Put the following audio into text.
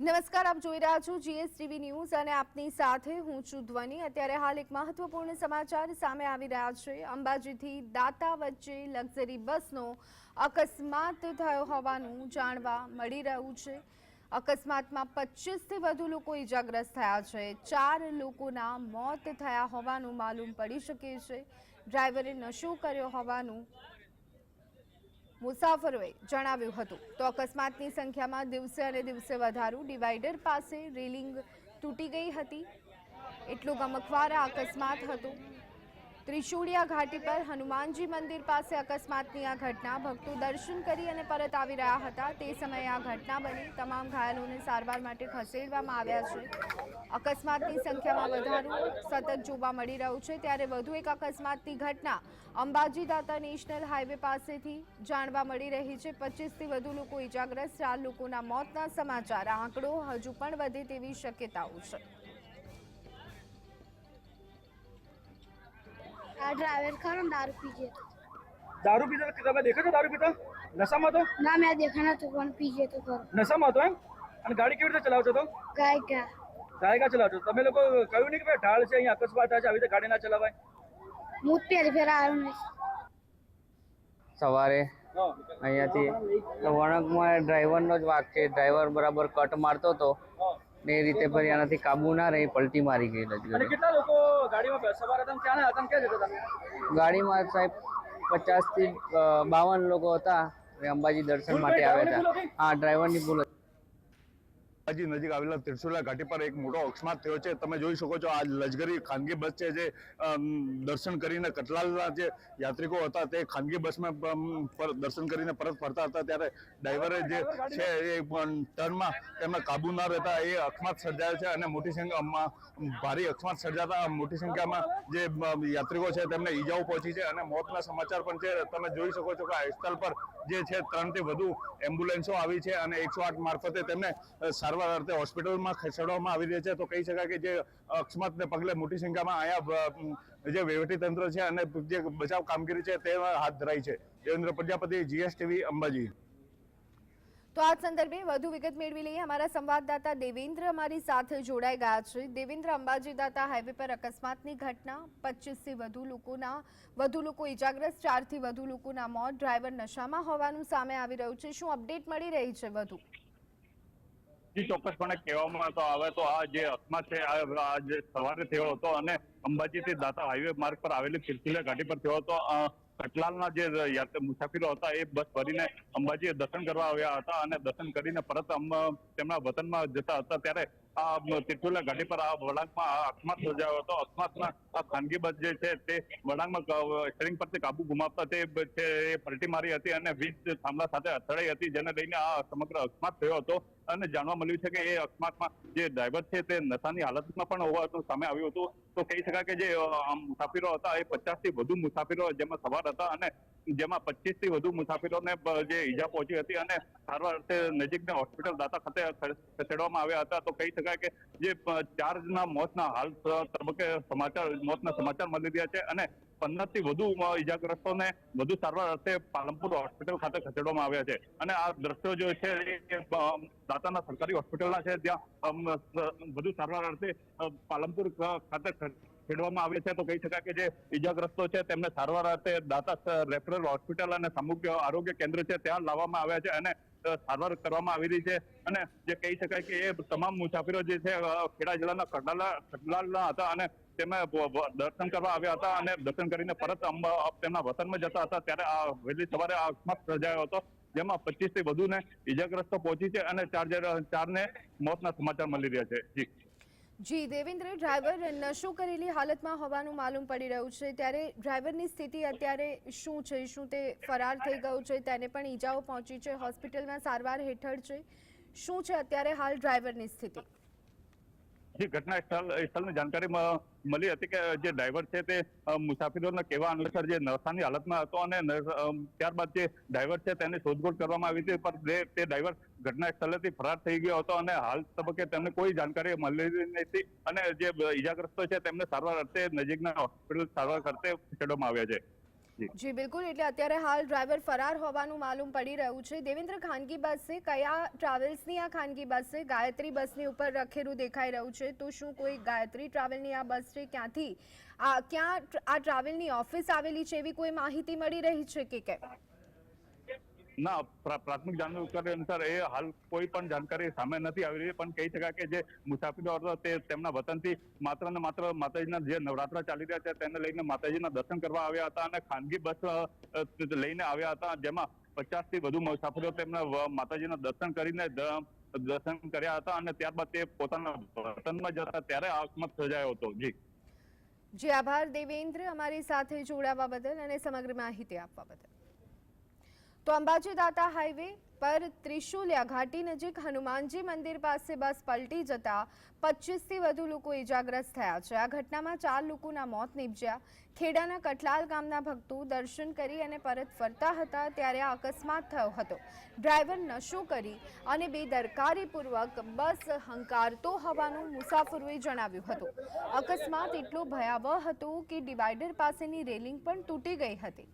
નમસ્કાર, આપ જોઈ રહ્યા છો જીએસટીવી ન્યૂઝ અને આપની સાથે હું છું ધ્વની. અત્યારે હાલ એક મહત્વપૂર્ણ સમાચાર સામે આવી રહ્યા છે. અંબાજીથી દાતા વચ્ચે લક્ઝરી બસનો અકસ્માત થયો હોવાનું જાણવા મળી રહ્યું છે. અકસ્માતમાં પચીસથી વધુ લોકો ઈજાગ્રસ્ત થયા છે. ચાર લોકોના મોત થયા હોવાનું માલુમ પડી શકે છે. ડ્રાઈવરે નશો કર્યો હોવાનું મુસાફરોએ જણાવ્યું હતું. તો અકસ્માતની સંખ્યામાં દિવસે અને દિવસે વધારો ડિવાઈડર પાસે રેલિંગ તૂટી ગઈ હતી. એટલું ગમખવાર અકસ્માત હતો. ત્રિશુળિયા ઘાટી પર હનુમાનજી મંદિર પાસે અકસ્માતની આ ઘટના. ભક્તો દર્શન કરી અને પરત આવી રહ્યા હતા. તે સમયે આ ઘટના બની. તમામ ઘાયલોને સારવાર માટે ખસેડવામાં આવ્યા છે. અકસ્માતની સંખ્યામાં વધારો સતત જોવા મળી રહ્યો છે. ત્યારે વધુ એક અકસ્માતની ઘટના અંબાજી દાતા નેશનલ હાઈવે પાસેથી જાણવા મળી રહી છે. પચીસથી વધુ લોકો ઈજાગ્રસ્ત, ચાર લોકોના મોતના સમાચાર. આંકડો હજુ પણ વધે તેવી શક્યતાઓ છે. આ ડ્રાઈવર ખરો ને દારૂ પી ગયો. દારૂ પીતો તમે દેખો છો દારૂ પીતો નશામાં તો ના મેં દેખા નતો પણ પી ગયો તો ખરો. નશામાં હતો એમ? અને ગાડી કેવી રીતે ચલાવતો હતો? ગાય ગાયકા ગાય કા ચલાવતો તમે લોકો કહ્યું નહીં કે ભાઈ ઢાળ છે અહીંયા અકસ્માત થાય છે આવી રીતે ગાડી ના ચલાવાય? હું પહેલી ફેર આવ્યો નહીં સવારે. અહીંયાથી વળાંકમાં ડ્રાઈવરનો જ વાક છે. ડ્રાઈવર બરાબર કટ મારતો હતો. ને એ રીતે પછી આનાથી કાબુ ના રહી પલટી મારી ગઈ અને કેટલા લોકો ગાડીમાં સવાર હતા ક્યાં હતા ક્યાં જતા તમે ગાડીમાં સાહેબ પચાસથી બાવન લોકો હતા. અંબાજી દર્શન માટે આવ્યા હતા. હા ડ્રાઈવરની ભૂલ અંબાજી નજીક આવેલા ત્રિશુલા ઘાટી પર એક મોટો અકસ્માત થયો છે. તમે જોઈ શકો છો આ લશ્કરી ખાનગી બસ છે જે દર્શન કરીને કટલાલના જે યાત્રિકો હતા તે ખાનગી બસમાં પર દર્શન કરીને પરત ફરતા હતા. ત્યારે ડ્રાઈવરે જે છે એ ટર્નમાં તેમના કાબુ ના રહેતા એ અકસ્માત સર્જાયો છે અને મોટી સંખ્યામાં ભારે અકસ્માત સર્જાતા મોટી સંખ્યામાં જે યાત્રિકો છે તેમને ઈજાઓ પહોંચી છે અને મોતના સમાચાર પણ છે. તમે જોઈ શકો છો કે આ સ્થળ પર જે છે ત્રણથી વધુ એમ્બ્યુલન્સો આવી છે અને એકસો આઠ મારફતે તેમને અ, સારવાર અર્થે હોસ્પિટલમાં ખસેડવામાં આવી રહ્યા છે. તો કહી શકાય કે જે અકસ્માતને પગલે મોટી સંખ્યામાં અહીંયા જે વહીવટી છે અને જે બચાવ કામગીરી છે તે હાથ ધરાઈ છે. દેવેન્દ્ર પ્રજાપતિ, જીએસટીવી, અંબાજી. તો આ સંદર્ભે વધુ વિગત મેળવી લઈએ. અમારા સંવાદદાતા દેવેન્દ્ર અમારી સાથે જોડાઈ ગયા છે. દેવેન્દ્ર, અંબાજી દાતા હાઈવે પર અકસ્માતની ઘટના, પચીસથી વધુ લોકોના, વધુ લોકો ઇજાગ્રસ્ત ચારથી વધુ લોકોના મોત, ડ્રાઈવર નશામાં હોવાનું સામે આવી રહ્યું છે. શું અપડેટ મળી રહી છે વધુ? જી, ચોક્કસપણે કહેવામાં તો આવે તો આ જે અકસ્માત છે, આ જે સવારે થયો હતો અને અંબાજીથી દાતા હાઈવે માર્ગ પર આવેલી સિલસિલા ઘાટી પર થયો હતો કટલાલના જે મુસાફરો હતા, એ બસ ભરીને અંબાજી દર્શન કરવા આવ્યા હતા અને દર્શન કરીને પરત તેમના વતનમાં જતા હતા. ત્યારે આ તિથુલા ઘાટી પર આ વળાંકમાં અકસ્માત સર્જાયો હતો. અકસ્માતમાં આ ખાનગી બસ જે છે, તે વળાંકમાં સ્ટેરિંગ પરથી કાબુ ગુમાવતા તે પલટી મારી હતી અને વીજ થાંભલા સાથે અથડાઈ હતી, જેને લઈને આ સમગ્ર અકસ્માત થયો હતો. અને જાણવા મળ્યું છે કે એ અકસ્માતમાં જે ડ્રાઈવર છે, તે નશાની હાલતમાં પણ હોવાનું સામે આવ્યું હતું. તો કહી શકાય કે જે મુસાફરો હતા, એ પચાસથી વધુ મુસાફરો જેમાં સવાર હતા અને જેમાં પચીસથી વધુ મુસાફરોને જે ઈજા પહોંચી હતી અને સારવાર અર્થે નજીકના હોસ્પિટલ દાતા ખાતે ખસેડવામાં આવ્યા હતા. તો કહી શકાય કે જે ચાર ચારના મોતના હાલ તબક્કે સમાચાર, મોતના સમાચાર મળી રહ્યા છે અને પંદરથી વધુ ઇજાગ્રસ્તોને વધુ સારવાર અર્થે પાલનપુર હોસ્પિટલ ખાતે ખસેડવામાં આવ્યા છે. અને આ દ્રશ્યો જે છે એ દાતાના સરકારી હોસ્પિટલના છે ત્યાં વધુ સારવાર અર્થે પાલનપુર ખાતે ખેડવામાં આવે છે. તો કહી શકાય કે જે ઈજાગ્રસ્તો છે, તેમને સારવાર અર્થે દાતા રેફરલ હોસ્પિટલ અને સામૂહિક આરોગ્ય કેન્દ્ર છે, ત્યાં લાવવામાં આવ્યા છે. અને સારવાર કરવામાં આવી રહી છે અને જે કહી શકાય કે એ તમામ મુસાફરો જે છે ખેડા જિલ્લાના કડલા કડલાલના હતા અને તેમાં વ- વ- દર્શન કરવા આવ્યા હતા અને દર્શન કરીને પરત તેમના વતનમાં જતા હતા. ત્યારે આ વહેલી સવારે આ અકસ્માત સર્જાયો હતો, જેમાં પચીસથી વધુને ઇજાગ્રસ્તો પહોંચી છે અને ચાર ચારને મોતના સમાચાર મળી રહ્યા છે. જી. જી, દેવેન્દ્ર ડ્રાઈવર નશો કરેલી હાલતમાં હોવાનું માલુમ પડી રહ્યું છે? ત્યારે ડ્રાઈવરની સ્થિતિ અત્યારે શું છે? શું તે ફરાર થઈ ગયો છે? તેને પણ ઈજાઓ પહોંચી છે. હોસ્પિટલમાં સારવાર હેઠળ છે. શું છે અત્યારે હાલ ડ્રાઈવરની સ્થિતિ? જે ઘટના સ્થળ, સ્થળની જાણકારી મળી હતી કે જે ડ્રાઈવર છે તે મુસાફરોના કહેવા અનુસાર જે નશાની હાલતમાં હતો અને ત્યારબાદ જે ડ્રાઈવર છે તેની શોધખોળ કરવામાં આવી હતી, પણ તે- ડ્રાઈવર ઘટના સ્થળેથી ફરાર થઈ ગયો હતો અને હાલ તબક્કે તેમને કોઈ જાણકારી મળી નથી અને જે ઈજાગ્રસ્તો છે તેમને સારવાર અર્થે નજીકના હોસ્પિટલ સારવાર કરતે ખસેડવામાં આવ્યા છે. જી. બિલકુલ. એટલે અત્યારે હાલ ડ્રાઈવર ફરાર હોવાનું માલુમ પડી રહ્યું છે. દેવેન્દ્ર ખાનગી બસ કયા ટ્રાવેલ્સની આ ખાનગી બસ ગાયત્રી બસની ઉપર રખેલું દેખાઈ રહ્યું છે? તો શું કોઈ ગાયત્રી ટ્રાવેલની આ બસ છે? ક્યાંથી આ, ક્યાં આ ટ્રાવેલની ઓફિસ આવેલી છે? એવી કોઈ માહિતી મળી રહી છે કે કેમ? ના, પ્રા- પ્રાથમિક જાણકારી અનુસાર એ હાલ કોઈ પણ જાણકારી સામે નથી આવી રહી, પણ કહી શકાય કે જે મુસાફરો હતા તે તેમના વતનથી માત્ર ને માત્ર માતાજીના જે નવરાત્રા ચાલી રહ્યા છે, તેને લઈને માતાજીના દર્શન કરવા આવ્યા હતા અને ખાનગી બસ લઈને આવ્યા હતા, જેમાં પચાસથી વધુ મુસાફરો તેમના માતાજીના દર્શન કરીને દર્શન કર્યા હતા અને ત્યારબાદ તે પોતાના વતનમાં જતા ત્યારે આકમત સર્જાયો હતો. જી. જી, આભાર દેવેન્દ્ર અમારી સાથે જોડાવા બદલ અને સમગ્ર માહિતી આપવા બદલ. તો અંબાજી દાતા હાઈવે પર ત્રિશુલિયા ઘાટી નજીક હનુમાનજી મંદિર પાસે બસ પલટી જતા પચીસથી વધુ લોકો ઇજાગ્રસ્ત થયા છે. આ ઘટનામાં ચાર લોકોના મોત નીપજ્યા. ખેડાના કટલાલ ગામના ભક્તો દર્શન કરી અને પરત ફરતા હતા ત્યારે આ અકસ્માત થયો હતો. ડ્રાઈવર નશો કરી અને બેદરકારીપૂર્વક બસ હંકારતો હોવાનું મુસાફરોએ જણાવ્યું હતું. અકસ્માત એટલો ભયાવહ હતો કે ડિવાઈડર પાસેની રેલિંગ પણ તૂટી ગઈ હતી.